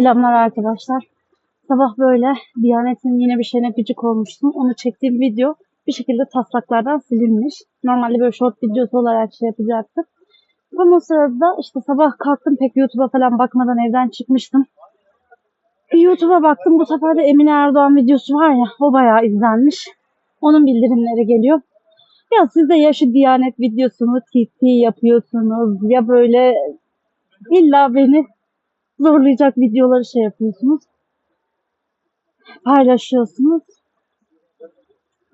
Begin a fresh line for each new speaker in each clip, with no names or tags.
Selamlar arkadaşlar. Sabah böyle Diyanet'in yine bir şeyine gıcık olmuştum. Onu çektiğim video bir şekilde taslaklardan silinmiş. Normalde böyle short videosu olarak şey yapacaktım. Tam o sırada işte sabah kalktım pek YouTube'a falan bakmadan evden çıkmıştım. Bir YouTube'a baktım bu sefer de Emine Erdoğan videosu var ya o bayağı izlenmiş. Onun bildirimleri geliyor. Ya siz de ya şu Diyanet videosunu TT yapıyorsunuz ya böyle illa beni zorlayacak videoları şey yapıyorsunuz. Paylaşıyorsunuz.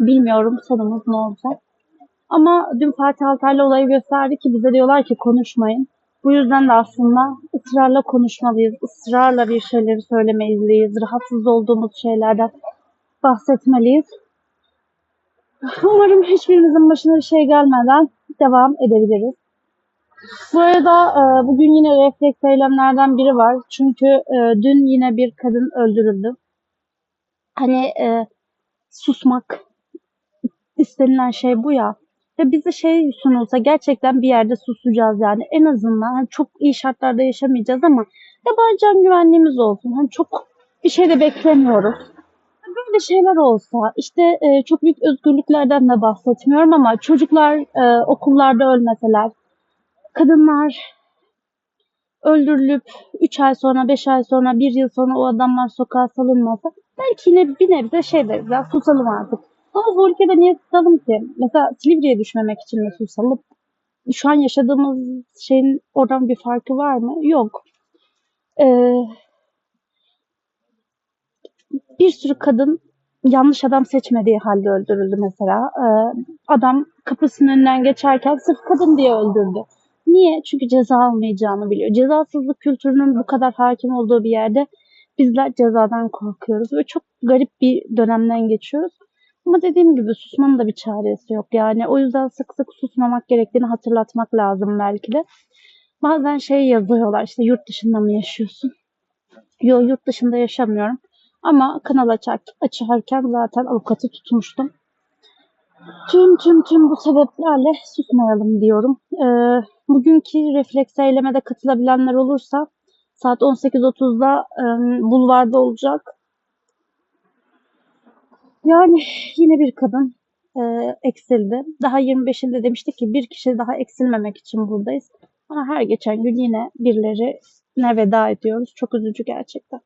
Bilmiyorum sonumuz ne olacak. Ama dün Fatih Altaylı olayı gösterdi ki bize diyorlar ki konuşmayın. Bu yüzden de aslında ısrarla konuşmalıyız. ısrarla bir şeyleri söylemeliyiz. Rahatsız olduğumuz şeylerden bahsetmeliyiz. Umarım hiçbirimizin başına bir şey gelmeden devam edebiliriz. Bu arada e, bugün yine refleks eylemlerden biri var. Çünkü e, dün yine bir kadın öldürüldü. Hani e, susmak istenilen şey bu ya. Ve bize şey sunulsa gerçekten bir yerde susacağız yani. En azından hani çok iyi şartlarda yaşamayacağız ama ya bari can güvenliğimiz olsun. Hani çok bir şey de beklemiyoruz. Böyle şeyler olsa işte e, çok büyük özgürlüklerden de bahsetmiyorum ama çocuklar e, okullarda ölmeseler, kadınlar öldürülüp 3 ay sonra, 5 ay sonra, 1 yıl sonra o adamlar sokağa salınmasa belki yine bir nebze şey deriz ya susalım artık. Ama bu ülkede niye susalım ki? Mesela Silivri'ye düşmemek için mi susalım? Şu an yaşadığımız şeyin oradan bir farkı var mı? Yok. Ee, bir sürü kadın yanlış adam seçmediği halde öldürüldü mesela. Ee, adam kapısının önünden geçerken sırf kadın diye öldürdü. Niye? Çünkü ceza almayacağını biliyor. Cezasızlık kültürünün bu kadar hakim olduğu bir yerde bizler cezadan korkuyoruz ve çok garip bir dönemden geçiyoruz. Ama dediğim gibi susmanın da bir çaresi yok. Yani o yüzden sık sık susmamak gerektiğini hatırlatmak lazım belki de. Bazen şey yazıyorlar işte yurt dışında mı yaşıyorsun? Yok yurt dışında yaşamıyorum. Ama kanal açar, açarken zaten avukatı tutmuştum. Tüm tüm tüm bu sebeplerle susmayalım diyorum. Ee, bugünkü refleks eylemede katılabilenler olursa saat 18.30'da e, bulvarda olacak. Yani yine bir kadın e, eksildi. Daha 25'inde demiştik ki bir kişi daha eksilmemek için buradayız. Ama her geçen gün yine birilerine veda ediyoruz. Çok üzücü gerçekten.